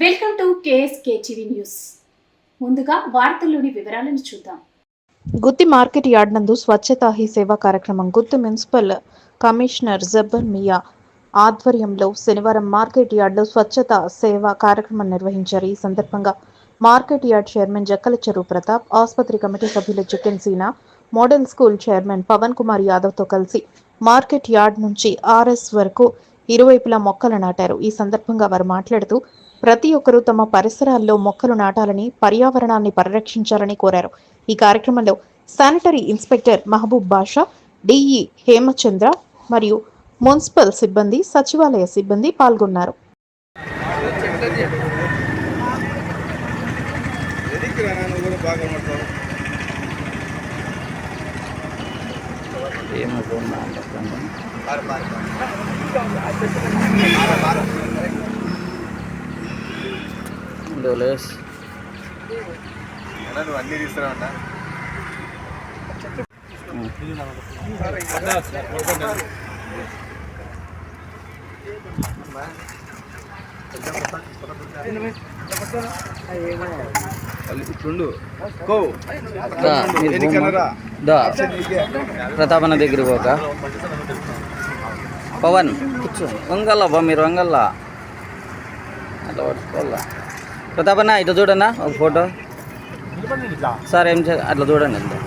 Welcome to KSK TV news. ముందుగా వార్తల్లోని వివరాలను చూద్దాం. గుత్తి మార్కెట్ యార్డ్ నందు స్వచ్ఛతా హీ సేవా కార్యక్రమం గుత్తి మున్సిపల్ కమిషనర్ జబ్బర్ మియా ఆధ్వర్యంలో శనివారం మార్కెట్ యార్డ్లో స్వచ్ఛత సేవా కార్యక్రమం నిర్వహించారు. ఈ సందర్భంగా మార్కెట్ యార్డ్ చైర్మన్ జక్కల చెరువు ప్రతాప్ ఆసుపత్రి కమిటీ సభ్యులు చికెన్ సీనా model school chairman Pavan Kumar యాదవ్తో కలిసి మార్కెట్ యార్డ్ నుంచి ఆర్ఎస్ వరకు ఇరువైపులా మొక్కలు నాటారు. ఈ సందర్భంగా వారు మాట్లాడుతూ ప్రతి ఒక్కరూ తమ పరిసరాల్లో మొక్కలు నాటాలని పర్యావరణాన్ని పరిరక్షించాలని కోరారు. ఈ కార్యక్రమంలో sanitary inspector Mahaboob Basha DE Hemachandra మరియు మున్సిపల్ సిబ్బంది సచివాలయ సిబ్బంది పాల్గొన్నారు. ఏమో రా నువ్వు అన్నా తీసుకురావన్నా? దా ప్రతాపన్న దగ్గరికి పోక. పవన్. కూర్చో. వంగల్లా బా మీరు వంగల్లా. అట్లా పట్టుకోవాలా. ప్రతాపన్న ఇట్లా చూడన్నా ఒక ఫోటో? సార్ ఏం చే అట్లా చూడండి అంతే.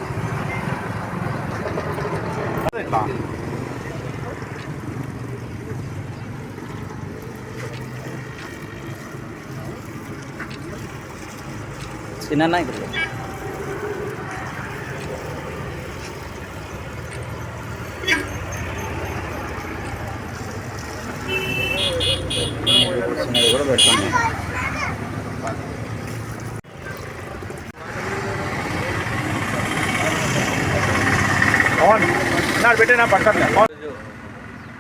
చిన్న ఇక్కడ చిన్నది కూడా పెట్టుకోండి పెట్టినా పక్కన. ఈరోజు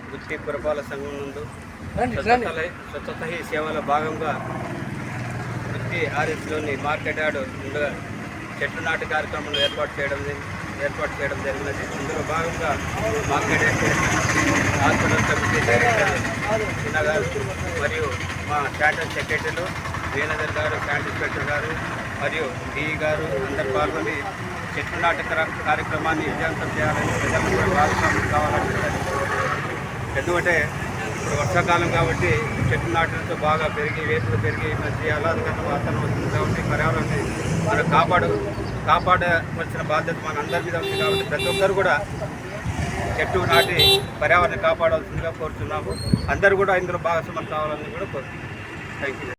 వృత్తి పురపాలక సంఘం నందు స్వచ్ఛత హీ సేవల భాగంగా వృత్తి ఆర్ఎస్లోని మార్కెట్ యార్డ్ ముందుగా చెట్లు నాటు కార్యక్రమంలో ఏర్పాటు చేయడం ఏర్పాటు చేయడం జరిగినది. ఇందులో భాగంగా మార్కెట్ యార్డ్ హాస్పిటల్ కమిటీ గారు మరియు మా శాటర్ సెక్రటరీలు వీణధర్ గారు శాంట్ ఇన్స్పెక్టర్ గారు మరియు డిఈ గారు అందరు పాల్గొని చెట్లు నాటక కార్యక్రమాన్ని విజయవంతం చేయాలని ప్రజలకు కూడా భాగస్వామ్యం కావాలని ఎందుకంటే ఇప్పుడు వర్షాకాలం కాబట్టి చెట్లు నాటడంతో బాగా పెరిగి వేతులు పెరిగి మంచి ఆహ్లాదకరమైన వాతావరణం వస్తుంది కాబట్టి పర్యావరణాన్ని మనం కాపాడు కాపాడవలసిన బాధ్యత మన అందరి మీద ఉంది కాబట్టి ప్రతి ఒక్కరు కూడా చెట్టు నాటి పర్యావరణం కాపాడాల్సిందిగా కోరుతున్నాము అందరూ కూడా ఇందులో భాగస్వామ్యం కావాలని కూడా కోరుతున్నాం థ్యాంక్ యూ